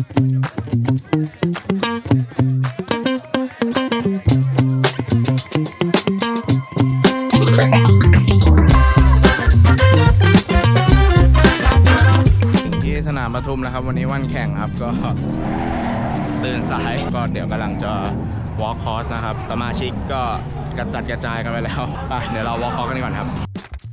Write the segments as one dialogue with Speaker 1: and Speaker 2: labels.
Speaker 1: ที่สนามปทุมแล้วครับ วันนี้วันแข่งครับก็ตื่นสายก็เดี๋ยวกำลังจะ walk course นะครับ สมาชิกก็กระจัดกระจายกันไปแล้วไปเดี๋ยวเรา walk course กันก่อนครับ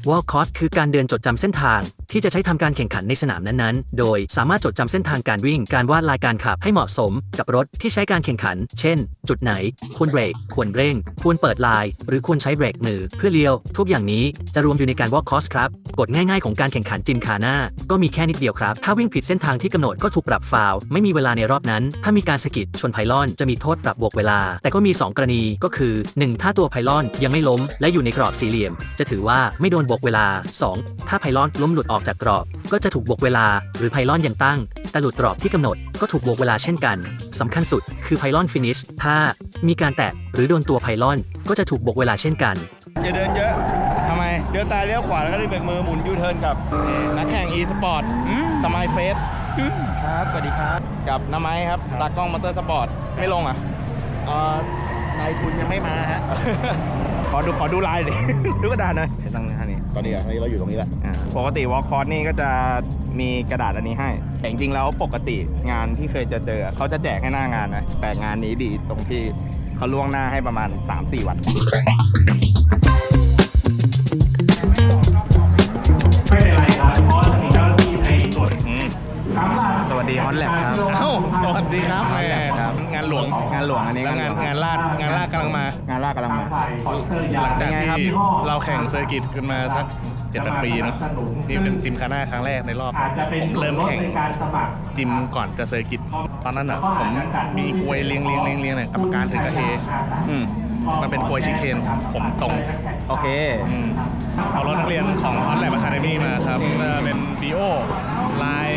Speaker 2: Walk course คือการเดินจดจำเส้นทาง ที่จะใช้ทำการแข่งขันในสนามนั้นๆ โดยสามารถจดจำเส้นทางการวิ่ง การวาดลายการขับให้เหมาะสม กับรถที่ใช้การแข่งขัน เช่น จุดไหน ควรเบรก ควรเร่ง ควรเปิดลาย หรือควรใช้เบรกมือ เพื่อเลี้ยว ทุกอย่างนี้จะรวมอยู่ในการ Walk course ครับกฎง่ายๆของการแข่งขันจิมคาน่าก็มีแค่นิดเดียวครับ ถ้าวิ่งผิดเส้นทางที่กำหนดก็ถูกปรับฟาวไม่มีเวลาในรอบนั้น ถ้ามีการสะกิดชนไพลอนจะมีโทษปรับบวกเวลา แต่ก็มี 2 กรณีก็คือ 1. ถ้าตัวไพลอนยังไม่ล้ม และอยู่ในกรอบสี่เหลี่ยม จะถือว่าไม่โดนบวกเวลา 2. ถ้าไพลอนล้มหลุดออกจากกรอบ ก็จะถูกบวกเวลา หรือไพลอนยังตั้ง แต่หลุดกรอบที่กำหนดก็ถูกบวกเวลาเช่นกันสำคัญสุดคือไพลอนฟินิชถ้ามีการแตะหรือโดนตัวไพลอนก็จะถูกบวกเวลาเช่นกัน
Speaker 3: อย่าเดินเยอะ
Speaker 1: ทำไม
Speaker 3: เดี๋ยวซ้ายเลี้ยวขวาแล้วก็รีบเบรกมือหมุนยูเทิร์นกลับ
Speaker 1: นักแข่ง e-sport สมายเฟส
Speaker 3: ครับ สวัสดีครับ
Speaker 1: กับน้ำไม้ครับตากล้องมอเตอร์สปอร์ต ไม่ลงอะ
Speaker 3: เอ่อนายทุนยังไม่มาฮะ
Speaker 1: ขอดูขอดูลายดิ ดูกระดาษหน่อยเดี๋ยวตั้งหน้านี่
Speaker 3: ตอนนี้อะตอนนี้เราอยู่ตรงนี้แหละ
Speaker 1: อ่าปกติวอลคอร์สนี่ก็จะมีกระดาษอันนี้ให้ แต่จริงๆแล้วปกติงานที่เคยจะเจอเขาจะแจกให้หน้างานนะแต่งานนี้ดีตรงที่เขาล่วงหน้าให้ประมาณ 3-4 วัน งานลา
Speaker 4: ดกำลังมา
Speaker 1: งานลากกำลังมา
Speaker 4: หลังจาก
Speaker 1: เป็นไงครับ
Speaker 4: ที่เราแข่งเซอร์กิตกันมาสักเจ็ดแปดปีเนอะนี่เป็นจิมคาน่าครั้งแรกในรอบ
Speaker 5: อาจจะเป็น
Speaker 4: ผมเริ่มแข่ง
Speaker 5: ในการสมัคร
Speaker 4: จิมก่อนจะเซอร์กิตตอนนั้นอะผมมีกลวยเลี้ยงเลี้ยงเลี้ยงเลี้ยงเนี่ยกรรมการถึงกระเฮ
Speaker 1: อืม
Speaker 4: มันเป็นกลวยชิเคนผมตรง
Speaker 1: โอเค
Speaker 4: อืมเอารถนักเรียนของ Hot Lab Academy มาครับเอ่อเป็น BO ลาย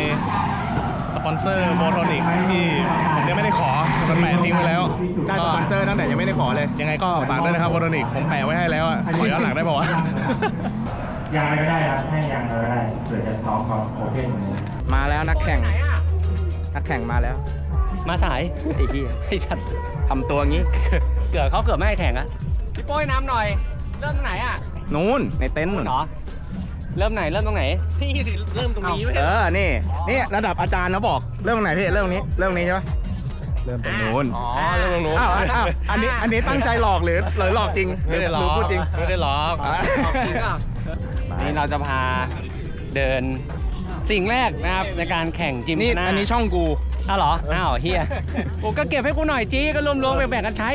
Speaker 4: สปอนเซอร์โมโทนิกที่ผมยังไม่ได้ขอมันแปะทิ้งไว้แล้ว
Speaker 1: ได้สปอนเซอร์ตั้งแต่ยังไม่ได้ขอเลย
Speaker 4: ยังไงก็ฝากด้วยนะครับโมโทนิกผมแปะไว้ให้แล้วอะขอย้อนหลังได้ป่าวะ
Speaker 5: ยังอะไรก็ได้ครับให้ยังอะไรก็ได้เผื่อจะซ้อมก่อนโอเพนอย่างนี้
Speaker 1: มาแล้วนักแข่ง นักแข่งมาแล้ว
Speaker 6: มาสาย
Speaker 1: ไอ้พี่
Speaker 6: ไอ้ชัด
Speaker 1: ทำตัวงี้
Speaker 6: เกือบเขาเกือบไม่ให้แข่งอะพี่โป้ยน้ำหน่อย เริ่มตรงไหนอะ
Speaker 1: นู้นในเต็นท์นู่น
Speaker 6: เหรอ เริ่มไหนเริ่มตรงไหนนี่สิเริ่มตรงนี้
Speaker 1: เออนี่นี่ระดับอาจารย์เขาบอกเริ่มตรงไหนพี่เริ่มตรงนี้เริ่มตรงนี้ใช่ปะเริ่มตรงนู้น
Speaker 4: อ๋อเรื่องตรงนู้น
Speaker 1: อ้าวอ้าวอันนี้อันนี้ตั้งใจหลอกหรือหรือหลอกจริง
Speaker 4: ไม่ได้หลอก
Speaker 1: รือพูดจริง
Speaker 4: ไม่ได้หลอก
Speaker 1: อะ
Speaker 6: จริงอะนี่เราจะพาเดินสิ่งแรกนะครับในการแข่งจิม
Speaker 1: นี่
Speaker 6: หา
Speaker 1: อันนี้ช่องกู
Speaker 6: อ้าวเหรออ้าวเฮียโอ้ก็เก็บให้กูหน่อยจีก็รวมๆแบ่งๆกันใช้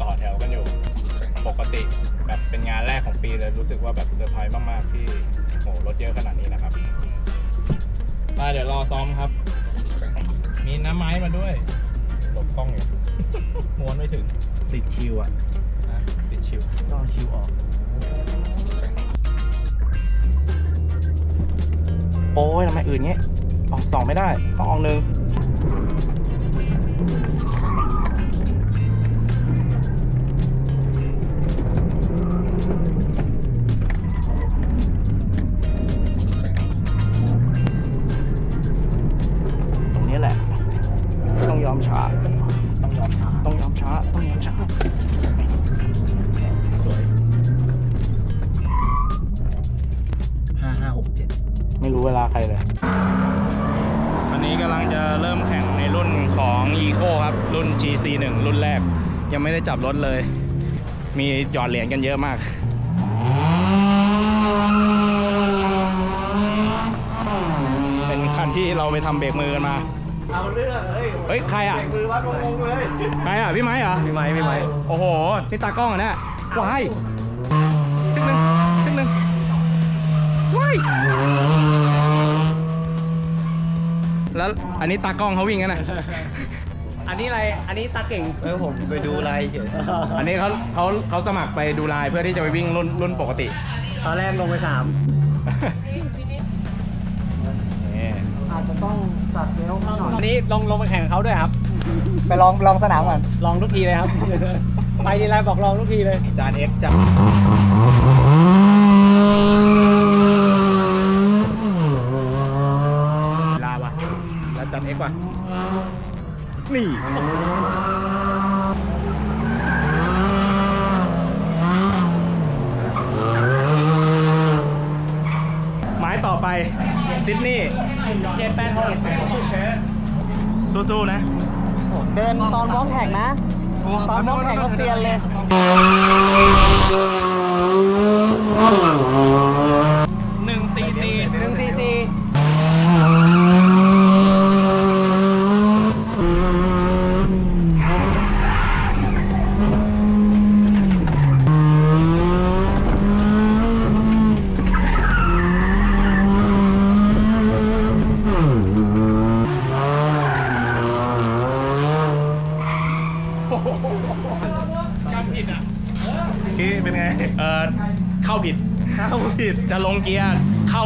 Speaker 4: ต่อแถวกันอยู่ปกติแบบเป็นงานแรกของปีเลยรู้สึกว่าแบบเซอร์ไพรส์มากๆที่โหรถเยอะขนาดนี้นะครับมาเดี๋ยวรอซ้อมครับ มีน้ำไม้มาด้วยหลบกล้องอยู่ ม้วนไม่ถึง
Speaker 3: ติดชิวอะ
Speaker 4: นะติดชิว
Speaker 3: ต้องชิวออก
Speaker 1: โอ้ยทำไมอื่นเงี้ยออกสองไม่ได้ต้องออกหนึ่ง ต้องยอมช้าต้องยอมช้า
Speaker 3: สวยห้าห้าหกเจ็ด
Speaker 1: ไม่รู้เวลาใครเลย
Speaker 4: วันนี้กำลังจะเริ่มแข่งในรุ่นของ e c o ครับ รุ่น GC1 รุ่นแรก ยังไม่ได้จับรถเลย มีหยอดเหรียญกันเยอะมากเป็นคันที่เราไปทำเบรกมือกันมา
Speaker 6: เอาเรื่องเฮ้ย
Speaker 4: เฮ้ยใครอะ
Speaker 6: มือวัดงงเลย
Speaker 4: ใครอะพี่ไม้เหรอ
Speaker 6: พี่ไม้พี่ไม้
Speaker 4: โอ้โห นี่ตากล้องอะเนี่ยว้ายชึ่งหนึ่งชึ่งหนึ่งว้ายแล้วอันนี้ตากล้องเขาวิ่งกันนะ
Speaker 6: อันนี้อะไร อันนี้ตาเก่ง
Speaker 3: เออผมไปดูลายเฉย
Speaker 4: อันนี้เขาเขาเขาสมัครไปดูลายเพื่อที่จะไปวิ่งรุ่นรุ่นปกติ
Speaker 6: ตอนแรกลงไปสาม
Speaker 4: นี่
Speaker 6: อาจจะต้องตัดเลี้ย วอันนี้ลงลงไปแข่งกับเขาด้วยครับ
Speaker 7: ไปลองลองสนามก่อน
Speaker 6: ลองทุกทีเลยครับ ไปทีไรบอกลองทุกทีเลย
Speaker 1: จานเอ็กซ์จับลาว่ะแล้วจานเอ็กซ์ว่ะ นี่หมายต่อไปซิดนีย์เจ็ดแปดหก สู้ๆนะ
Speaker 6: เดินตอนวอล์กแข่งนะ ตอนวอล์กแข่งก็เซียนเลย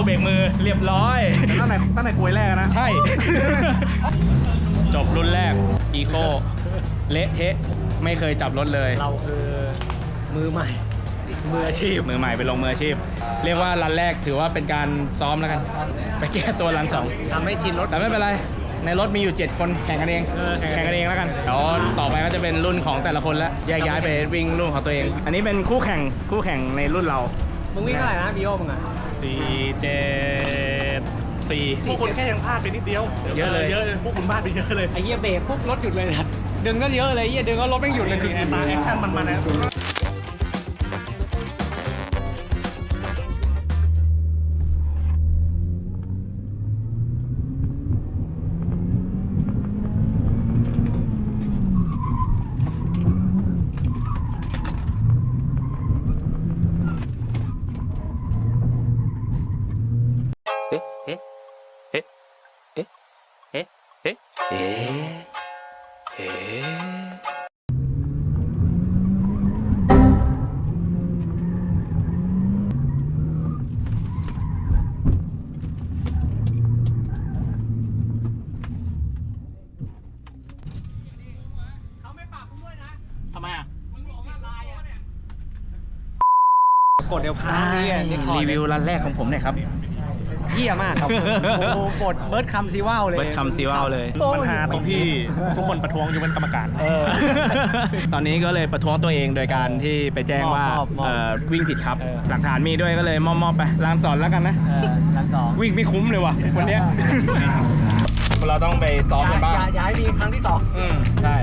Speaker 1: เข้าเบรกมือเรียบร้อย ตั้งแต่ตั้งแต่กลวยแรกนะ ใช่ จบรุ่นแรกอีโคเละเทะไม่เคยจับรถเลย
Speaker 6: เราคือมือใหม่ มืออาชีพ
Speaker 1: มือใหม่ไปลงมืออาชีพ เรียกว่ารันแรกถือว่าเป็นการซ้อมแล้วกัน ไปแก้ตัวรันสอง
Speaker 6: ทำให้ชินรถ
Speaker 1: แต่ไม่เป็นไร ในรถมีอยู่ 7 คนแข่งกันเอง
Speaker 6: เออแข่
Speaker 1: แข่
Speaker 6: ง
Speaker 1: ง
Speaker 6: กั
Speaker 1: กันน
Speaker 6: เอ
Speaker 1: เองงแล้วกันเดี๋ยวต่อไปก็จะเป็นรุ่นของแต่ละคนแล้วแยกย้ายไปวิ่งรุ่นของตัวเอง อันนี้เป็นคู่แข่งคู่แข่งในรุ่นเรา
Speaker 6: มึงวิ่งเท่าไหร่นะบีโอมึงอะ
Speaker 1: 4 7 4
Speaker 4: พวกคุณแค่ยังพลาดไปนิดเดียว
Speaker 1: เยอะเลย
Speaker 4: เยอะเลยพวกคุณพลาดไปเยอะเลย
Speaker 6: ไอ้เหี้ยเบรกปุ๊บรถหยุดเลยนะดึงก็เยอะเลยไอ้เหี้ยดึงก็รถไม่หยุดเลย
Speaker 4: นี่ตาแอคชั่นมันมา นะ
Speaker 1: ทำไมอะ
Speaker 6: กดเดี๋ยวค้างเหี้ยนี่ขอ
Speaker 1: รีวิวรันแรกของผมเนี่ยครับ
Speaker 6: เหี้ยมากครับโอ้โหกดเบิร์ดคำซีว่าวเลย
Speaker 1: เบิร์ดคำซีว่าวเลย
Speaker 4: ปัญหาตรงที่ทุกคนประท้วงอยู่เป็นกรรมการ
Speaker 1: ตอนนี้ก็เลยประท้วงตัวเองโดยการที่ไปแจ้งว่า
Speaker 6: อบอบอบ
Speaker 1: เอ่อวิ่งผิดครับ
Speaker 6: เออ
Speaker 1: หลักฐานมีด้วยก็เลยมอบๆไปลางสอนแล้วกันนะ
Speaker 6: เออรันสอง
Speaker 1: วิ่งไม่คุ้มเลยว่ะวันเนี้ยเราต้องไปซ้อมกันบ้าง
Speaker 6: อย่าอย่าให้มีครั้งที่สอง
Speaker 1: อืมใช่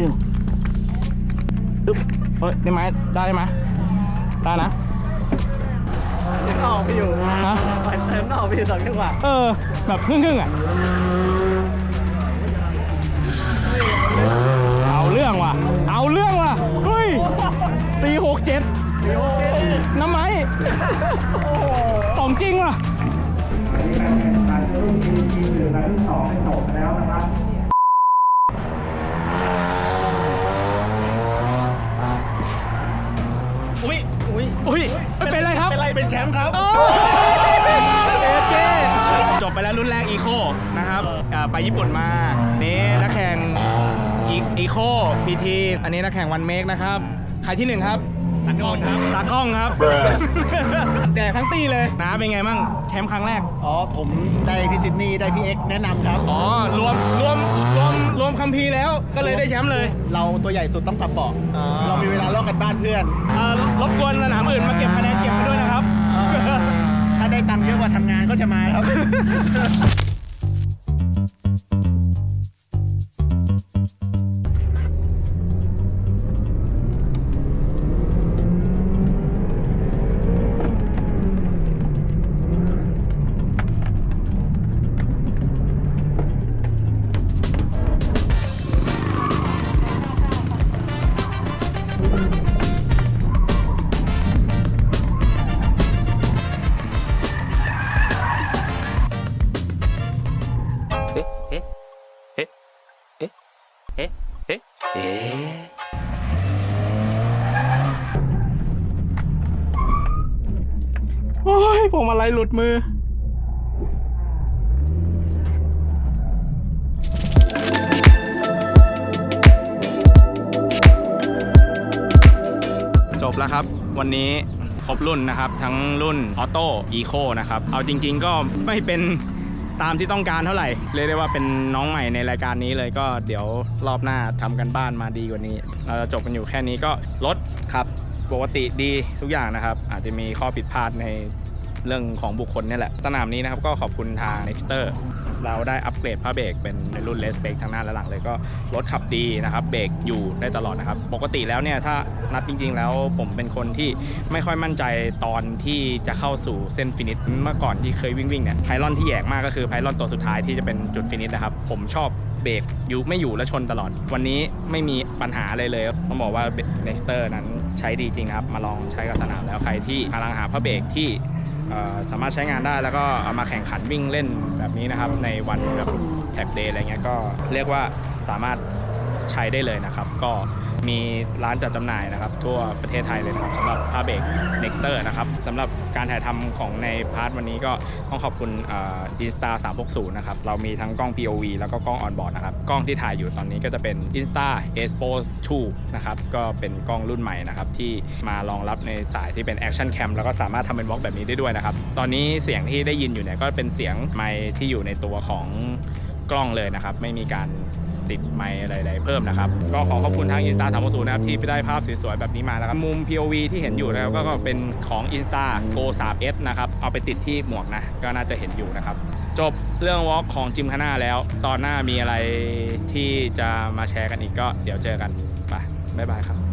Speaker 1: ดึงอึ๊บเฮ้ยพี่ไม้ได้ไหมได้นะ
Speaker 6: ออกไปอยู่
Speaker 1: ฮะ
Speaker 6: ไปเติมออกไปอยู่สองจังหวะ
Speaker 1: เออ แบบครึ่งครึ่งๆอะ เอาเรื่องว่ะ เอาเรื่องว่ะ เฮ้ยสี่หกเจ็ดน้ำไม้ของจริงว่ะ
Speaker 4: อุ้ย
Speaker 1: เป็นไร
Speaker 4: เป็นแชมป์ครับ
Speaker 1: โอเค จบไปแล้วรุ่นแรกอีโคนะครับอ่าไปญี่ปุ่นมานี่นักแข่งอีโคพีทีอันนี้นักแข่งวันเมกนะครับ ใครที่หนึ่งครับตากล้องครับตากล้องครับ แดกทั้งตีเลยนะเป็นไงมั่งแชมป์ครั้งแรก
Speaker 8: อ๋อ ผมได้พี่ซิดนีย์ได้พี่เอ็กซ์แนะนำครับ
Speaker 1: อ๋อ รวมรวมรวมรวมคัมภีร์แล้วก็เลยได้แชมป์เลย
Speaker 8: เราตัวใหญ่สุดต้องปรับเบาะ
Speaker 1: อ๋อ
Speaker 8: เรามีเวลาลอกกันบ้านเพื่อน
Speaker 1: เอ่อรบกวนสนามอื่นมาเก็บคะแนนเก็บ ได้วยนะครับ
Speaker 8: ถ้าได้ตังค์เยอะกว่าทำงานก็จะมาครับ
Speaker 1: โอ้ยผมอะไรหลุดมือ จบแล้วครับ วันนี้ครบรุ่นนะครับ ทั้งรุ่นออโต้อีโคนะครับ เอาจริงๆก็ไม่เป็นตามที่ต้องการเท่าไหร่ เรียกได้ว่าเป็นน้องใหม่ในรายการนี้เลยก็เดี๋ยวรอบหน้าทำกันบ้านมาดีกว่านี้ เราจะจบกันอยู่แค่นี้ก็รถครับปกติดีทุกอย่างนะครับ อาจจะมีข้อผิดพลาดใน เรื่องของบุคคลเนี่ยแหละ สนามนี้นะครับก็ขอบคุณทาง Nexter เราได้อัปเกรดผ้าเบรกเป็นในรุ่นเลสเบรกทั้งหน้าและหลังเลยก็รถขับดีนะครับเบรกอยู่ได้ตลอดนะครับ ปกติแล้วเนี่ยถ้านับจริง ๆ แล้วผมเป็นคนที่ไม่ค่อยมั่นใจตอนที่จะเข้าสู่เส้นฟินิชเมื่อก่อนที่เคยวิ่งวิ่งๆเนี่ยไพลอนที่แยกมากก็คือไพลอนตัวสุดท้ายที่จะเป็นจุดฟินิชนะครับ ผมชอบเบรกอยู่ไม่อยู่และชนตลอด วันนี้ไม่มีปัญหาเลยเลยต้องบอกว่า Nexter นั้นใช้ดีจริงครับมาลองใช้กับสนามแล้วใครที่กำลังหาผ้าเบรกที่ สามารถใช้งานได้แล้วก็เอามาแข่งขันวิ่งเล่นแบบนี้นะครับ ในวันแบบแท็กเดย์อะไรเงี้ยก็เรียกว่าสามารถ ใช้ได้เลยนะครับ ก็มีร้านจัดจำหน่ายนะครับ ทั่วประเทศไทยเลยนะครับสำหรับผ้าเบรก Nexter นะครับสำหรับการถ่ายทำของในพาร์ทวันนี้ก็ต้องขอบคุณอินสตา360 นะครับ เรามีทั้งกล้อง POV แล้วก็กล้องออนบอร์ดนะครับ กล้องที่ถ่ายอยู่ตอนนี้ก็จะเป็น Insta Expo 2 นะครับ ก็เป็นกล้องรุ่นใหม่นะครับ ที่มารองรับในสายที่เป็น Action Cam แล้วก็สามารถทำเป็นวอล์กแบบนี้ได้ด้วยนะครับ ตอนนี้เสียงที่ได้ยินอยู่เนี่ยก็เป็นเสียงไมค์ที่อยู่ในตัวของกล้องเลยนะครับ ไม่มีการ ติดไมค์อะไรๆเพิ่มนะครับ ก็ขอขอบคุณทางอินสตาสามศูนะครับที่ได้ภาพสวยๆแบบนี้มานะครับมุม POV ที่เห็นอยู่นะครับก็ก็เป็นของ Insta Go 3S นะครับเอาไปติดที่หมวกนะก็น่าจะเห็นอยู่นะครับจบเรื่องวอล์กของจิมคาน่าแล้ว ตอนหน้ามีอะไรที่จะมาแชร์กันอีกก็เดี๋ยวเจอกันไปบ๊ายบายครับ